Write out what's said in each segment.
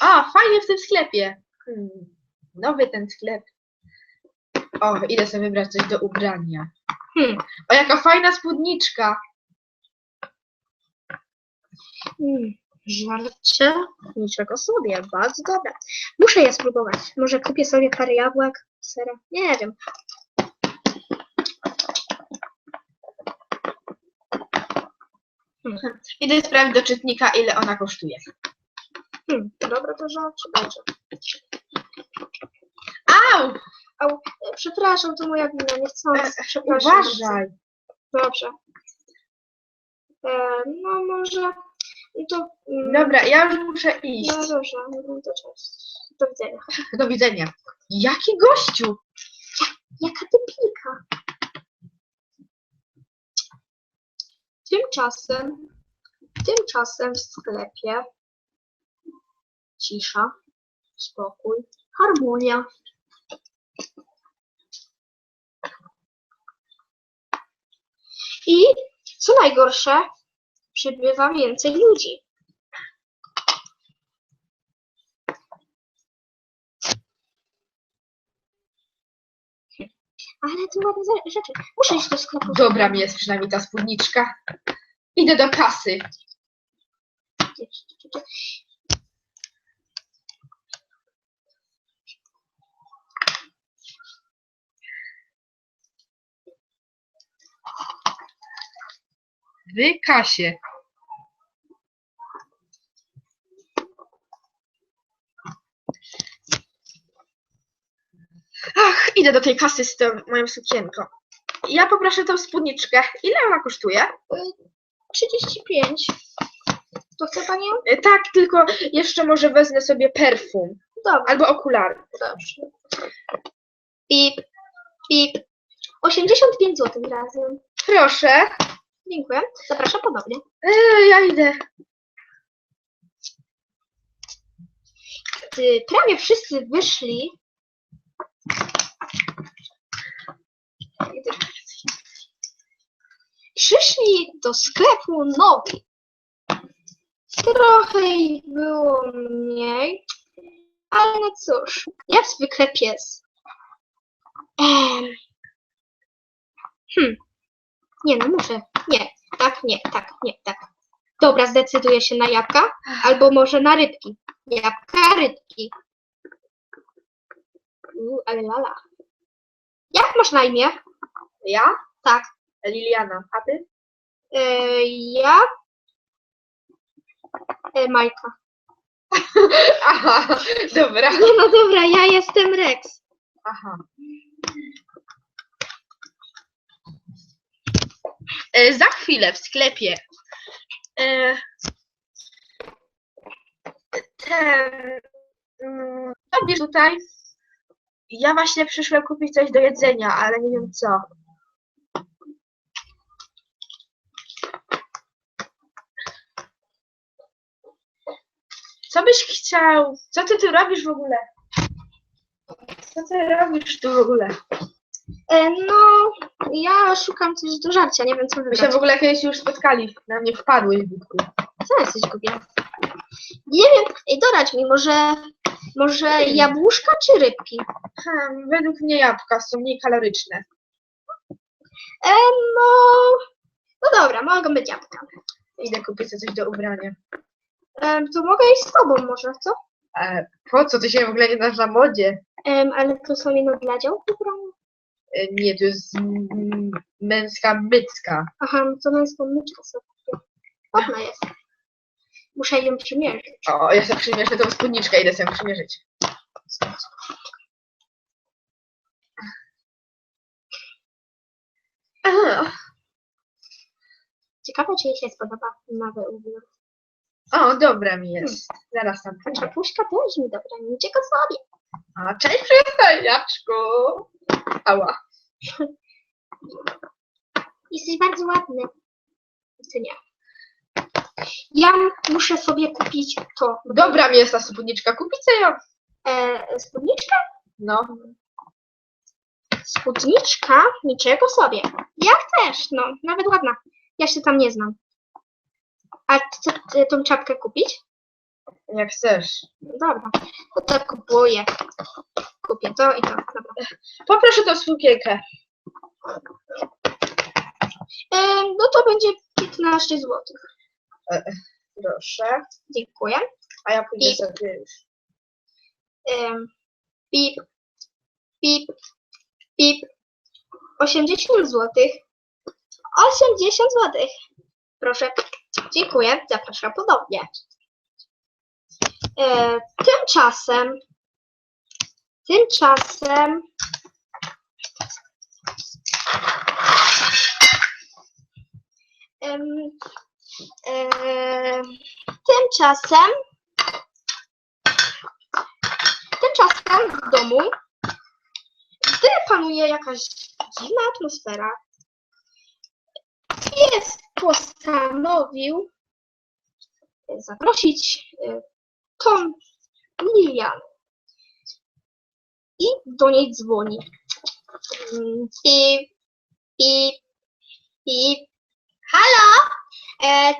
A, fajnie w tym sklepie. Hmm, nowy ten sklep. O, idę sobie wybrać coś do ubrania. Hmm. O, jaka fajna spódniczka. Hmm. Żarcie? Niczego sobie, bardzo dobre. Muszę je spróbować. Może kupię sobie parę jabłek, sera. Nie wiem. Idę sprawdzić do czytnika, ile ona kosztuje. Hmm. Dobra to rzecz. Dobrze. Au! Au, e, przepraszam, to moja wina, nie chcę. E, Przepraszam. Uważaj. Dobrze. E, no może. No to. mm, Dobra, ja już muszę iść. No dobrze, no to cześć. Do widzenia. Do widzenia. Jaki gościu? Jaka depilka. Tymczasem, tymczasem w sklepie cisza, spokój, harmonia. I co najgorsze, przybywa więcej ludzi. Ale to ładne rzeczy. Muszę iść do sklepu. Dobra mi jest przynajmniej ta spódniczka. Idę do kasy. W kasie. Ach, idę do tej kasy z tą moją sukienką. Ja poproszę tą spódniczkę. Ile ona kosztuje? 35. To chce pani? ją? E, Tak, tylko jeszcze może wezmę sobie perfum Dobra, albo okulary. dobrze. Pip, pip. 85 zł razem. Proszę. Dziękuję. Zapraszam ponownie. E, ja idę. Gdy prawie wszyscy wyszli, przyszli do sklepu nowi. Trochę ich było mniej, ale no cóż, jak zwykle pies. Em. Hmm. Nie no, muszę. Nie, tak, nie, tak, nie, tak. Dobra, zdecyduję się na jabłka, albo może na rybki. Jabłka, rybki. Uuu, ale lala. Jak masz na imię? Ja? Tak. Liliana. A ty? E, ja? E, Majka. Aha, dobra. No, no dobra, ja jestem Rex. Aha. Za chwilę w sklepie. E, ten. Mm, robisz tutaj. Ja właśnie przyszłam kupić coś do jedzenia, ale nie wiem co. Co byś chciał? Co ty tu robisz w ogóle? Co ty robisz tu w ogóle? E, no, ja szukam coś do żarcia, nie wiem co My się wybrać. w ogóle kiedyś już spotkali, na mnie wpadłeś, Witku. Co jesteś głupia? Nie wiem, ej, doradź mi, może, może jabłuszka czy rybki? Hmm, według mnie jabłka są mniej kaloryczne. E, no, no dobra, mogą być jabłka. Idę kupić sobie coś do ubrania. E, to mogę iść z tobą może, co? E, po co? Ty się w ogóle nie znasz na modzie? Em, ale to są jedno dla działu ubrania? E, nie, to jest męska mycka. Aha, no to męską myczkę sobie. kupię. Ładna jest. Muszę ją przymierzyć. O, ja sobie przymierzę tą spódniczkę, idę sobie przymierzyć. Aha. Ciekawe, czy jej się spodoba nowy ubiór. O, dobra mi jest. Zaraz tam A pójdę. czapuszka też mi dobra, niczego sobie. A, cześć przystojniaczku. Ała. Jesteś bardzo ładny. Ty nie. Ja muszę sobie kupić to. Dobra mi jest ta spódniczka, kupić sobie ją. E, spódniczka? No, Spódniczka? Niczego sobie. Jak też, no, nawet ładna. Ja się tam nie znam. A ty- tą czapkę kupić? Jak chcesz. Dobra, to to kupuję. Kupię to i to. Dobra. Poproszę tą spółkielkę. Em, no to będzie 15 zł. Proszę. Dziękuję. A ja pójdę sobie już. Em, pip, pip, pip. 80 zł. 80 zł. Proszę. Dziękuję. Zapraszam podobnie. E, tymczasem, tymczasem em, e, tymczasem Tymczasem w domu, gdy panuje jakaś dziwna atmosfera, pies postanowił zaprosić tą Lilian. I do niej dzwoni. Mm, Pip, pip, pip. Halo? E,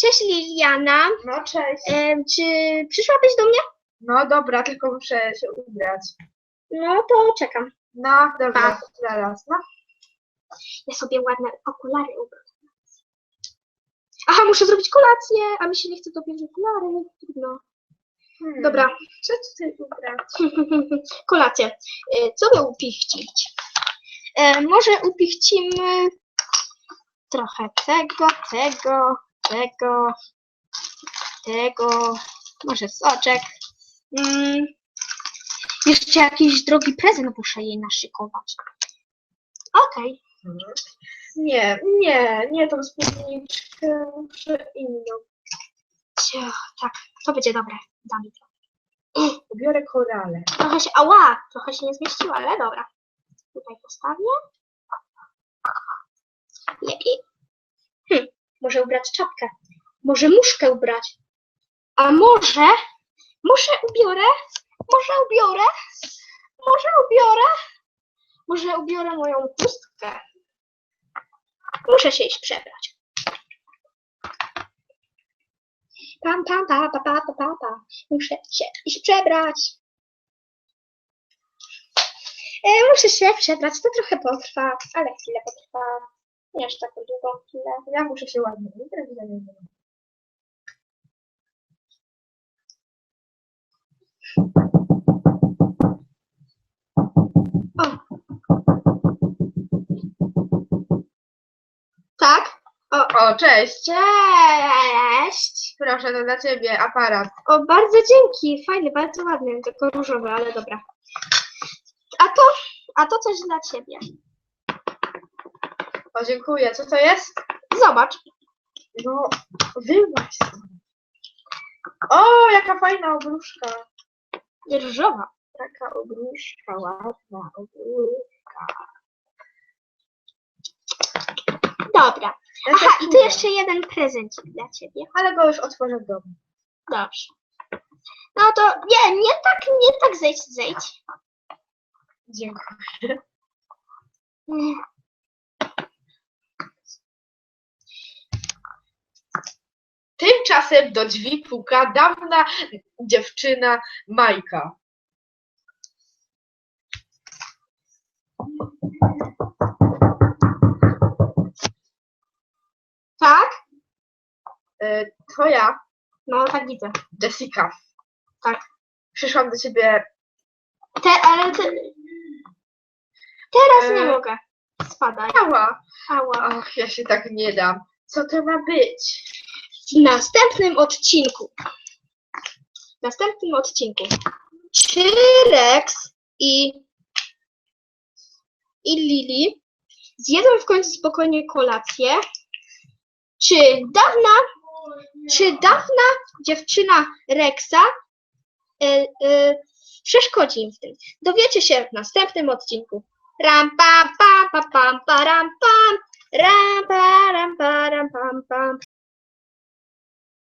Cześć Liliana. No cześć. E, czy przyszłabyś do mnie? No dobra, tylko muszę się ubrać. No to czekam. No dobra, Tak. zaraz. No. Ja sobie ładne okulary ubrać. Aha, muszę zrobić kolację, a mi się nie chce dopiąć okulary. Trudno. Hmm. Dobra, Co tutaj ubrać? kolację. E, Co by upichcić? E, może upichcimy trochę tego, tego, tego, tego, może soczek. Mm. Jeszcze jakiś drogi prezent muszę jej naszykować. Okej. Mhm. Nie, nie, nie tą spódniczkę, muszę inną. Tak, to będzie dobre. To. Ubiorę korale. Trochę się, ała, trochę się nie zmieściło, ale dobra. Tutaj postawię. Lepiej. Hm, może ubrać czapkę. Może muszkę ubrać. A może, może ubiorę, może ubiorę, może ubiorę, może ubiorę moją chustkę. Muszę się iść przebrać. Pam, pam, pa, pa, pa, pa, pa. Muszę się iść przebrać. E, muszę się przebrać, to trochę potrwa, ale chwilę potrwa. Nie aż tak długo, chwilę. Ja muszę się ładnie ubrać. za O, cześć. cześć! Proszę, to dla ciebie aparat. O, bardzo dzięki, fajny, bardzo ładny, tylko różowy, ale dobra. A to, a to coś dla ciebie. O, dziękuję. Co to jest? Zobacz. No, wyłaź sobie. O, jaka fajna obruszka. Różowa. Taka obruszka, ładna obruszka. Dobra. Aha, i tu jeszcze jeden prezencik dla ciebie. Ale go już otworzę w domu. Dobrze. No to nie, nie tak, nie tak zejdź, zejdź. Dziękuję. Tymczasem do drzwi puka dawna dziewczyna Majka. To ja, No tak widzę. Jessica. Tak. Przyszłam do ciebie. Te, ale te... Teraz nie E. mogę. Spadaj. Ała. Ała. Ach, ja się tak nie dam. Co to ma być? W następnym odcinku. W następnym odcinku. Czy Rex i, i Lili zjedzą w końcu spokojnie kolację? Czy dawna, czy dawna dziewczyna Rexa y, y, przeszkodzi im w tym? Dowiecie się w następnym odcinku. Ram pam pam pam pam pam pam ram pa ram pa ram pam pam